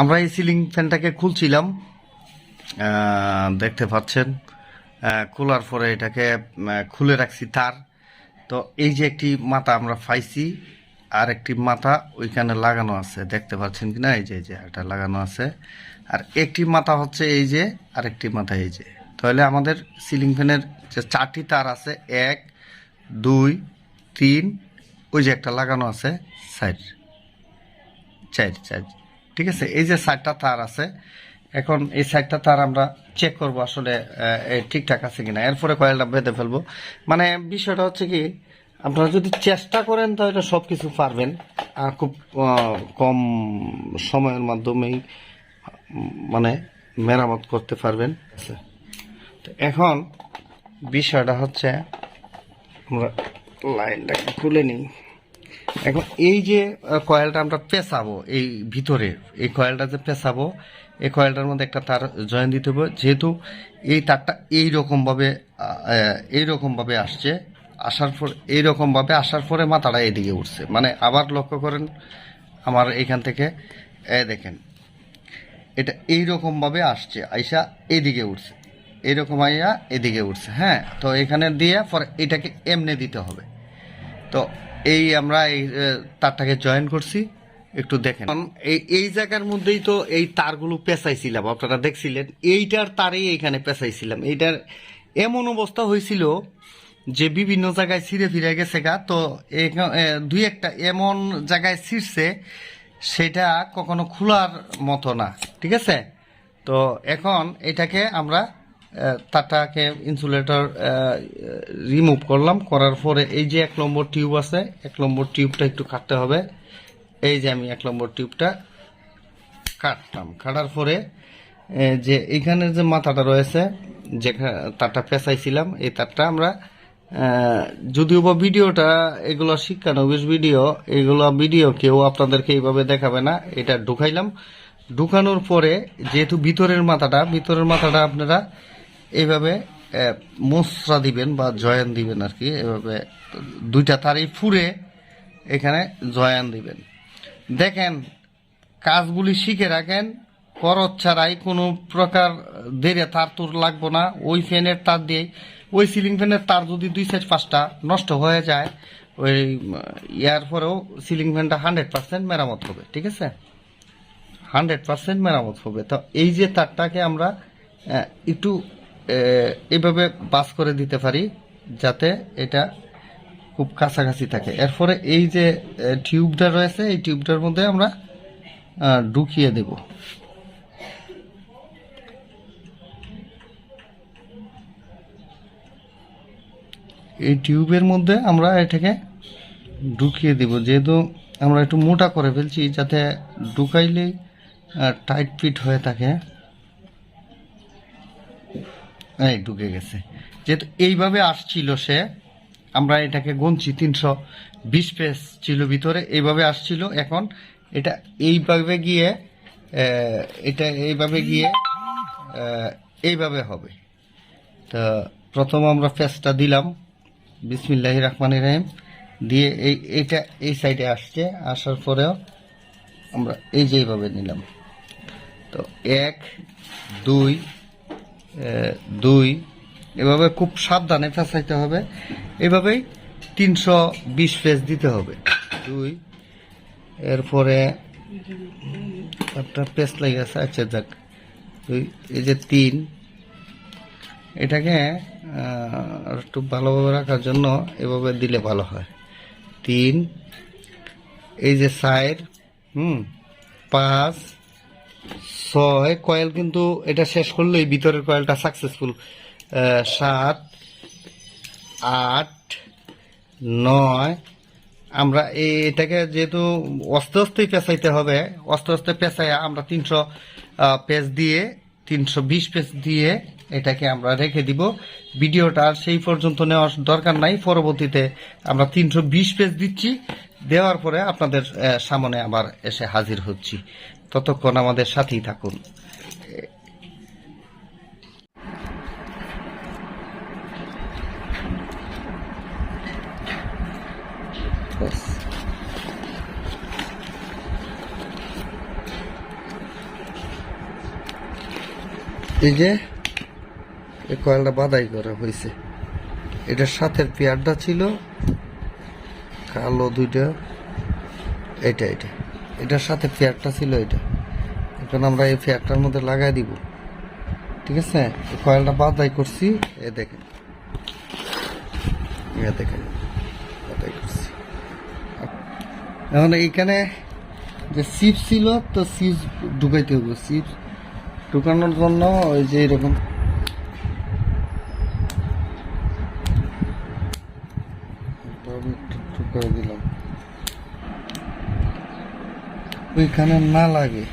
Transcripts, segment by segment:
আমরা এই সিলিং ফ্যানটাকে খুলছিলাম দেখতে পাচ্ছেন খোলার পরে এটাকে খুলে রাখছি তার। তো এই যে একটি মাথা আমরা পাইছি, আর একটি মাথা ওইখানে লাগানো আছে, দেখতে পাচ্ছেন কিনা? এই যে এই যে এটা লাগানো আছে। আর একটি মাথা হচ্ছে এই যে আর একটি মাথা এই যে। তাহলে আমাদের সিলিং ফ্যানের যে চারটি তার আছে, এক, দুই, তিন, ওই যে একটা লাগানো আছে, সাইড চার চার ঠিক আছে? এই যে সাইডটা তার আছে, এখন এই সাইডটা তার আমরা চেক করব আসলে ঠিকঠাক আছে কিনা। এরপরে কয়েলটা বেঁধে ফেলব। মানে বিষয়টা হচ্ছে কি, আপনারা যদি চেষ্টা করেন তাহলে সব কিছু পারবেন। আর খুব কম সময়ের মাধ্যমেই মানে মেরামত করতে পারবেন। আচ্ছা। তো এখন বিষয়টা হচ্ছে, আমরা লাইনটাকে খুলে নিই। এখন এই যে কয়েলটা আমরা পেঁচাবো, এই ভিতরে, এই কয়েলটা যে পেঁচাবো, এই কয়েলটার মধ্যে একটা তার জয়েন দিতে হবে। যেহেতু এই তারটা এইরকম ভাবে এইরকম ভাবে আসছে, আসার পর এইরকম ভাবে আসার পরে মাথাটা এদিকে উঠছে। মানে আবার লক্ষ্য করেন আমার এইখান থেকে এ দেখেন, এটা এইরকম ভাবে আসছে, আইসা এদিকে উঠছে এইরকম আইয়া এদিকে উঠছে হ্যাঁ? তো এখানে দিয়ে পরে এটাকে এমনে দিতে হবে। তো এই আমরা এই তারটাকে জয়েন করছি। একটু দেখেন। এই এই জায়গার মধ্যেই তো এই তারগুলো পেঁচাইছিলাম, আপনারা দেখছিলেন। এইটার তারেই এখানে পেঁচাইছিলাম। এইটার এমন অবস্থা হয়েছিল যে বিভিন্ন জায়গায় ছিঁড়ে ফিরে গেছে গা। তো দুই একটা এমন জায়গায় ছিঁড়ছে, সেটা কখনো খোলার মতো না। ঠিক আছে? তো এখন এটাকে আমরা তারটাকে ইনসুলেটর রিমুভ করলাম। করার পরে এই যে এক নম্বর টিউব আছে, এক নম্বর টিউবটা একটু কাটতে হবে। এই যে আমি এক নম্বর টিউবটা কাটলাম কাটার পরে যে এখানে যে মাথাটা রয়েছে যেখানে তারটা পেঁচাইছিলাম, এই তারটা আমরা যদিও বা ভিডিওটা এগুলো শিক্ষানবিশ ভিডিও, এগুলো ভিডিও কেউ আপনাদেরকে এইভাবে দেখাবে না, এটা ঢুকাইলাম। ঢুকানোর পরে যেহেতু ভিতরের মাথাটা ভিতরের মাথাটা আপনারা এইভাবে মোসরা দিবেন বা জয়েন দিবেন আর কি, এভাবে দুইটা তারই ফুরে এখানে জয়েন দিবেন। দেখেন, কাজগুলি শিখে রাখেন, খরচ ছাড়াই কোনো প্রকার দেরে তার তোর লাগবো না, ওই ফ্যানের তার দিয়ে, ওই সিলিং ফ্যানের তার যদি দুই সাইড পাঁচটা নষ্ট হয়ে যায়, ওই ইয়ার পরেও সিলিং ফ্যানটা হান্ড্রেড পার্সেন্ট মেরামত হবে, ঠিক আছে? হান্ড্রেড পার্সেন্ট মেরামত হবে। তো এই যে তারটাকে আমরা একটু এইভাবে বাস করে দিতে পারি যাতে এটা খুব কাছাকাছি থাকে। এরপরে এই যে টিউবটা রয়েছে, এই টিউবটার মধ্যে আমরা ঢুকিয়ে দেব। এই টিউবের মধ্যে আমরা এটাকে ঢুকিয়ে দিব। যেহেতু আমরা একটু মোটা করে ফেলছি, যাতে ঢুকাইলেই টাইট ফিট হয়ে থাকে। এই, ঢুকে গেছে। যেহেতু এইভাবে আসছিল সে, আমরা এটাকে গুনছি তিনশো বিশ পেজ ছিল ভিতরে, এইভাবে আসছিল। এখন এটা এইভাবে গিয়ে এটা এইভাবে গিয়ে এইভাবে হবে। তা প্রথম আমরা পেজটা দিলাম বিসমিল্লাহ রহমান রাহিম, দিয়ে এই, এইটা এই সাইডে আসছে, আসার পরেও আমরা এই যে এইভাবে নিলাম। তো এক, দুই দুই, এভাবে খুব সাবধানে ফেসাইতে হবে। এভাবেই তিনশো বিশ পেজ দিতে হবে। দুই, এরপরে একটা পেজ লেগে আছে। আচ্ছা যাক। দুই, এই যে তিন, এটাকে একটু ভালোভাবে রাখার জন্য এভাবে দিলে ভালো হয়। তিন, এই যে সাইড, হুম, পাঁচ ছয় কয়েল কিন্তু এটা শেষ করলেই ভিতরের কয়েলটা সাকসেসফুল সাত, আট, নয়। আমরা এটাকে যেহেতু আস্তে আস্তেই পেঁচাইতে হবে আস্তে আস্তে পেঁচাই আমরা তিনশো পেজ দিয়ে, তিনশো বিশ পেজ দিয়ে এটাকে আমরা রেখে দিব। ভিডিওটা সেই পর্যন্ত নেওয়ার দরকার নাই। পরবর্তীতে আমরা তিনশো বিশ পেজ দিচ্ছি। দেওয়ার পরে আপনাদের সামনে আবার এসে হাজির হচ্ছি। ততক্ষণ আমাদের সাথেই থাকুন। এই যে এই কয়েলটা বাদাই করা হয়েছে। এটার সাথে পেয়ারটা ছিল কালো দুইটা, এটা এটা। এটার সাথে পেয়ারটা ছিল এটা। এখন আমরা এই পেয়ারটার মধ্যে লাগাই দিব। ঠিক আছে? এই কয়েলটা বাদাই করছি, এ দেখেন। এ দেখেন করছি। এখন এইখানে যে সিপ ছিল, তো সিপ ঢুকাইতে হবে সিপ ঢুকানোর জন্য ওই যে এরকম দিলাম। ওইখানে না লাগে।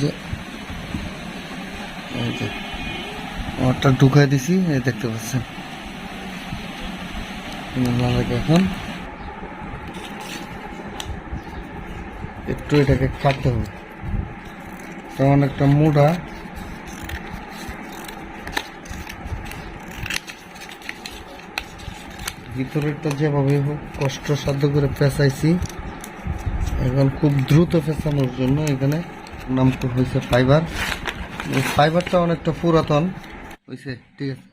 যে, এই যে ঢুকাই দিছি দেখতে পাচ্ছেন। এখন। একটু এটাকে কাটতে হবে। তেমন একটা মোটা ভিতরেরটা যেভাবে হোক কষ্ট সাধ্য করে পেঁচাইছি, এখন খুব দ্রুত পেঁচানোর জন্য এখানে নাম তো হয়েছে ফাইবার। ফাইবারটা অনেকটা পুরাতন। হয়েছে ঠিক আছে।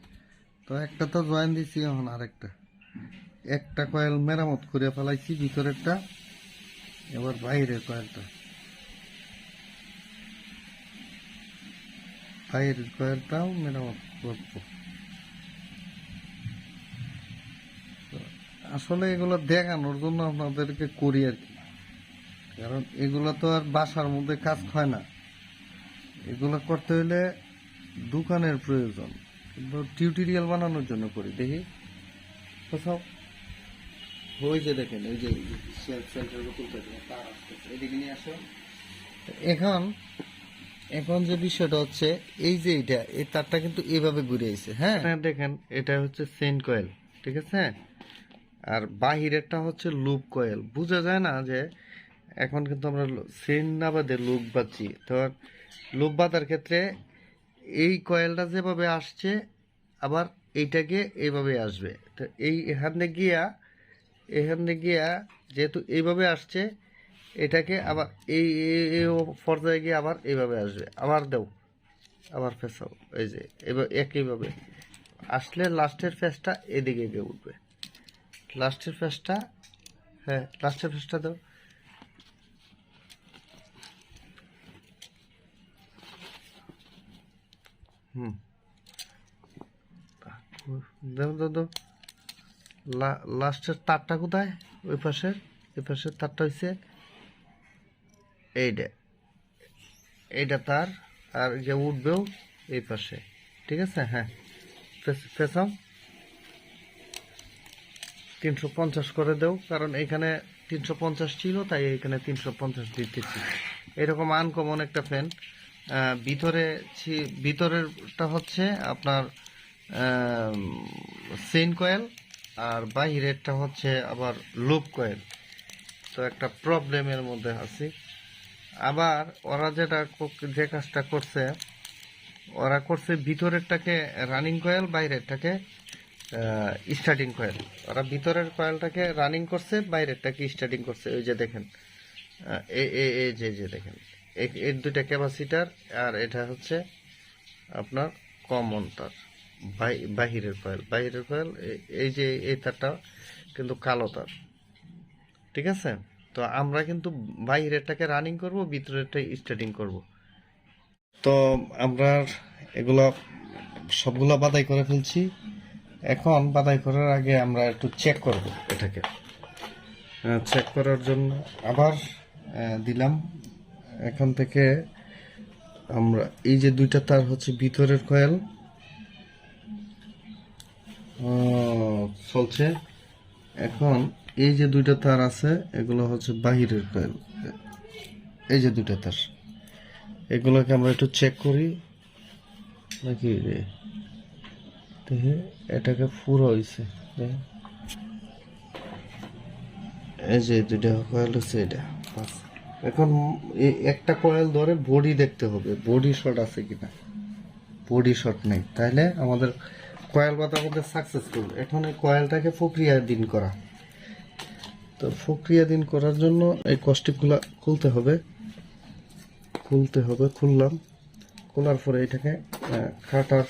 তো একটা তো জয়েন দিছি এখন আরেকটা। একটা কয়েল মেরামত করে ফেলাইছি, ভিতরেরটা। এবার বাইরের কয়েলটা। বাইরের কয়েলটাও মেরামত করব। আসলে এগুলো দেখানোর জন্য আপনাদেরকে করি আর কি। কারণ এগুলো তো আর বাসার মধ্যে কাজ হয় না। এগুলো করতে হলে দোকানের প্রয়োজন। টিউটোরিয়াল বানানোর জন্য করি, দেখি। কোথাও ওই যে দেখেন, ওই যে এখন এখন যে বিষয়টা হচ্ছে, এই যে এটা এই তারটা কিন্তু এইভাবে ঘুরে আইছে হ্যাঁ দেখেন, এটা হচ্ছে সেন্ট কয়েল, ঠিক আছে? আর বাহিরেরটা হচ্ছে লুপ কয়েল। বোঝা যায় না যে এখন কিন্তু আমরা সেন না বাদে লুপ বাঁচি তো লুপ বাঁধার ক্ষেত্রে এই কয়েলটা যেভাবে আসছে, আবার এইটাকে এইভাবে আসবে। তো এই এখানে গিয়া এখানে গিয়া যেহেতু এইভাবে আসছে, এটাকে আবার এই পর্যায়ে গিয়ে আবার এইভাবে আসবে। আবার দেও, আবার ফেসাও, এই যে, এবার একইভাবে। আসলে লাস্টের ফেসটা এদিকে গিয়ে উঠবে। লাস্টের ফেসটা হ্যাঁ লাস্টের ফেসটা দাও। হুম। দাও দাও দাও। লাস্টের তারটা কোথায়? ওই পাশের ওই পাশের তারটা হচ্ছে এইটা এইটা তার, আর যে উঠবেও এই পাশে। ঠিক আছে? হ্যাঁ। ফেস- ফেসাও। তিনশো পঞ্চাশ করে দেও, কারণ এখানে তিনশো পঞ্চাশ ছিল, তাই এখানে তিনশো পঞ্চাশ দিতেছি। এরকম আনকমন একটা ফ্যান ভিতরে ভিতরেরটা হচ্ছে আপনার সেন কয়েল, আর বাহিরেরটা হচ্ছে আবার লুপ কয়েল। তো একটা প্রবলেমের মধ্যে আছি। আবার ওরা যেটা যে কাজটা করছে, ওরা করছে ভিতরেরটাকে রানিং কয়েল বাইরেরটাকে স্টার্টিং কয়েল ওরা ভিতরের কয়েলটাকে রানিং করছে, বাইরেরটাকে স্টার্টিং করছে। ওই যে দেখেন এ- এ- এই যে যে দেখেন। এ- এর দুইটা ক্যাপাসিটার আর এটা হচ্ছে আপনার কমন তার। বাহি- বাহিরের কয়েল বাহিরের কয়েল এই যে এই তারটা কিন্তু কালো তার। ঠিক আছে? তো আমরা কিন্তু বাইরেরটাকে রানিং করব ভিতরেরটা স্টার্টিং করব। তো আমরা এগুলো সবগুলা বাদাই করে ফেলছি। এখন বাদাই করার আগে আমরা একটু চেক করব এটাকে। চেক করার জন্য আবার দিলাম। এখান থেকে আমরা, এই যে দুইটা তার হচ্ছে ভিতরের কয়েল চলছে। এখন এই যে দুইটা তার আছে, এগুলো হচ্ছে বাহিরের কয়েল এই যে দুইটা তার। এগুলোকে আমরা একটু চেক করি। নাকি রে? এটাকে পুরো হয়েছে এই যে দুইটা কয়েল হচ্ছে এটা। এখন একটা কয়েল ধরে বডি দেখতে হবে। বডি শট আছে কিনা? বডি শট নেই। তাহলে আমাদের কয়েল বাতা আমাদের সাকসেসফুল এখন এই কয়েলটাকে দিন করা। তো দিন করার জন্য এই কস্টিপগুলো খুলতে হবে। খুলতে হবে, খুললাম। খোলার পরে এটাকে কাটার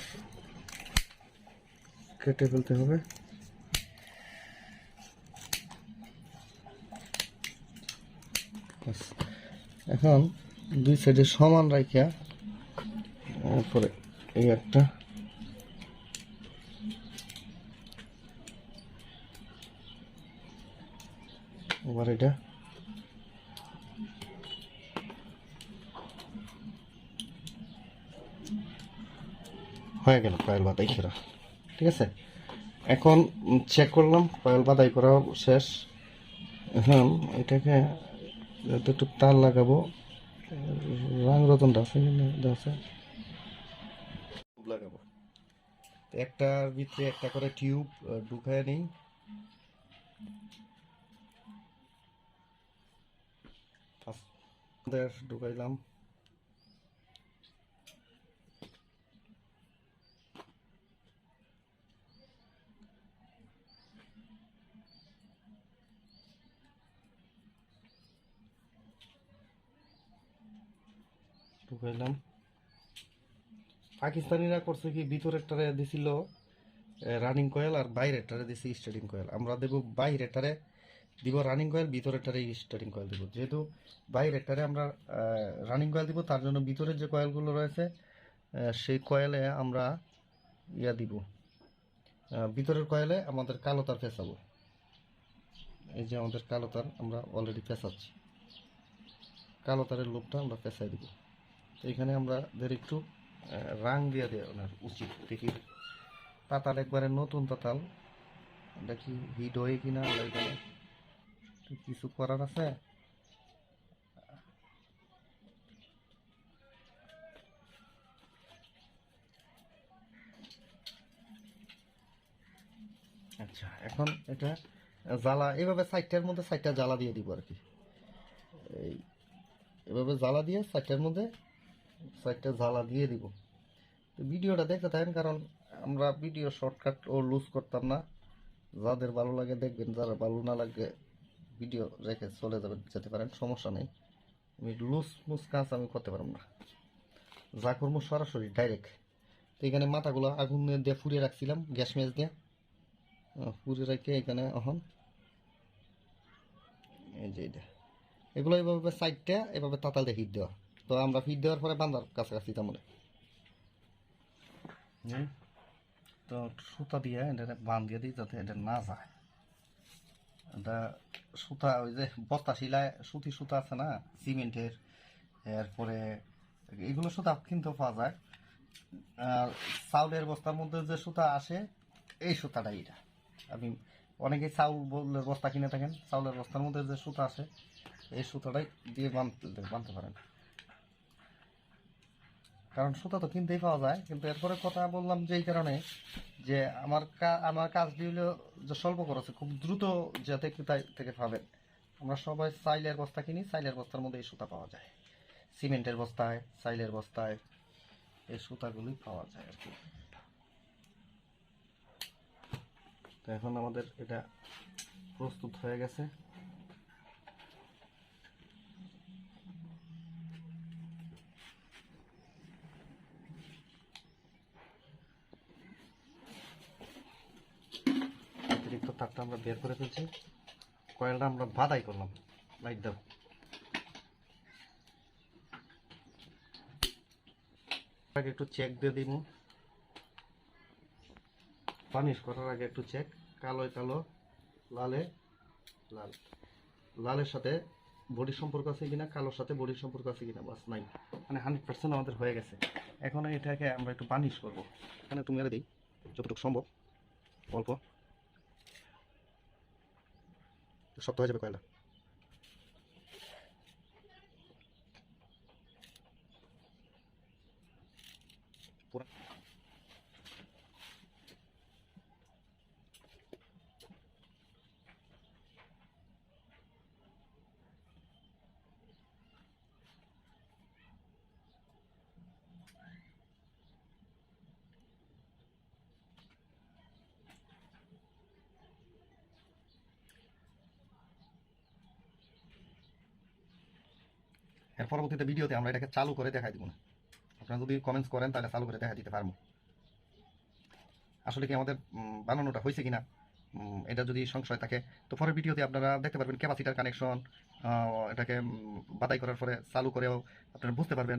কেটে ফেলতে হবে। ব্যাস। এখন দুই সাইডে সমান রাখিয়া তারপরে এই একটা। এটা। হয়ে গেল কয়েল বাদাই করা ঠিক আছে? এখন চেক করলাম, কয়েল বাদাই করা শেষ। এখন এটাকে একটু তার লাগাবো। রাং রতন আছে আছে লাগাবো। একটার ভিতরে একটা করে টিউব ঢুকায় নিই। ঢুকাইলাম। ঢুকাইলাম পাকিস্তানিরা করছে কি ভিতরে ভিতরেরটারে দিছিল রানিং কয়েল আর বাইরে বাইরেরটারে দিছে স্টার্টিং কয়েল আমরা দেব বাইরেরটারে, দিব রানিং কয়েল ভিতরেরটারে স্টার্টিং কয়েল দিব। যেহেতু বাইরে বাইরেরটারে আমরা রানিং কয়েল দিব, তার জন্য ভিতরের যে কয়েলগুলো রয়েছে সেই কয়েলে আমরা ইয়া দিব। ভিতরের কয়েলে আমাদের কালো তার ফেসাবো। এই যে আমাদের কালো তার আমরা অলরেডি ফেসাচ্ছি। কালো তারের লোকটা আমরা ফেসাই দিব। এখানে আমরা দের একটু রাং দিয়ে দেওয়া উচিত দেখি। পাতাল একবারে নতুন পাতাল। কি হিট হয়ে কিনা। তো কিছু করার আছে। আচ্ছা এখন এটা জ্বালা, এভাবে সাইডটার মধ্যে সাইডটা জ্বালা দিয়ে দিব আর কি। এই, এভাবে জ্বালা দিয়ে সাইডটার মধ্যে সাইডটা জ্বালা দিয়ে দিব। তো ভিডিওটা দেখতে থাকেন, কারণ আমরা ভিডিও শর্টকাট ও লুজ করতাম না। যাদের ভালো লাগে দেখবেন, যারা ভালো না লাগে ভিডিও রেখে চলে যাবেন, যেতে পারেন, সমস্যা নেই। আমি লুজ মুজ কাজ আমি করতে পারব না। যা করব সরাসরি ডাইরেক্ট তো এখানে মাথাগুলো আগুন দিয়ে ফুরিয়ে রাখছিলাম, গ্যাস ম্যাচ দিয়ে। ফুরিয়ে রেখে এখানে এখন এই যে এটা। এগুলো এভাবে সাইডটা এভাবে তাতাল দেখিয়ে দেওয়া। তো আমরা ফিট দেওয়ার পরে বান্দার কাছাকাছি তেমন। তো সুতা দিয়ে এটা বান দিয়ে দিই যাতে এটা না যায়। এটা সুতা, ওই যে বস্তা শিলায় সুতি সুতা আছে না, সিমেন্টের, এরপরে এগুলো সুতা কিনতেও পাওয়া যায়। আর চাউলের বস্তার মধ্যে যে সুতা আসে, এই সুতাটা এটা। আপনি অনেকেই চাউল বললে বস্তা কিনে থাকেন, চাউলের বস্তার মধ্যে যে সুতা আসে, এই সুতাটাই দিয়ে বানতে বানতে পারেন। কারণ সুতা তো কিনতেই পাওয়া যায়, কিন্তু এরপরে কথা বললাম যে এই কারণে যে আমার আমার কাজটি হলো যে স্বল্প খরচে খুব দ্রুত যাতে কোথায় থেকে পাবেন। আমরা সবাই সাইলের বস্তা কিনি সাইলের বস্তার মধ্যে এই সুতা পাওয়া যায়। সিমেন্টের বস্তায় সাইলের বস্তায় এই সুতাগুলি পাওয়া যায় আর কি। তো এখন আমাদের এটা প্রস্তুত হয়ে গেছে। তারটা আমরা বের করে ফেলছি। কয়েলটা আমরা বাদাই করলাম। দাও। একটু চেক দিয়ে দিব পানিশ করার আগে একটু চেক কালোয় কালো, লালে, লাল। লালের সাথে বডির সম্পর্ক আছে কিনা, কালোর সাথে বডির সম্পর্ক আছে কিনা, বাস নাই। মানে হান্ড্রেড পার্সেন্ট আমাদের হয়ে গেছে। এখন এটাকে আমরা একটু পানিশ করব। এখানে তুমি মেরে দিই, যতটুকু সম্ভব। অল্প। শক্ত হয়ে যাবে কয়লা? পুরা এর পরবর্তীতে ভিডিওতে আমরা এটাকে চালু করে দেখাই দিব না। আপনারা যদি কমেন্টস করেন, তাহলে চালু করে দেখা দিতে পারব। আসলে কি আমাদের বানানোটা হয়েছে কিনা এটা যদি সংশয় থাকে, তো পরের ভিডিওতে আপনারা দেখতে পারবেন ক্যাপাসিটার কানেকশন এটাকে বাদাই করার পরে চালু করেও আপনারা বুঝতে পারবেন।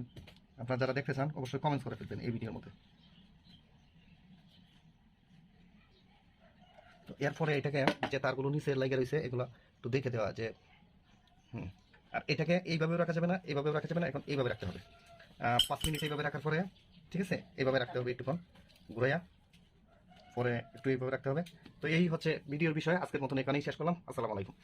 আপনারা যারা দেখতে চান, অবশ্যই কমেন্টস করে ফেলবেন এই ভিডিওর মধ্যে। তো এরপরে এটাকে যে তারগুলো নিচে লাগে রয়েছে, এগুলো একটু দেখে দেওয়া যে, হুম আর এটাকে এইভাবেও রাখা যাবে না এইভাবেও রাখা যাবে না, এখন এইভাবে রাখতে হবে। পাঁচ মিনিট এইভাবে রাখার পরে, ঠিক আছে? এইভাবে রাখতে হবে একটুক্ষণ, ঘুরাইয়া, পরে একটু এইভাবে রাখতে হবে। তো এই হচ্ছে ভিডিওর বিষয়ে। আজকের মতন এখানেই শেষ করলাম। আসসালামু আলাইকুম।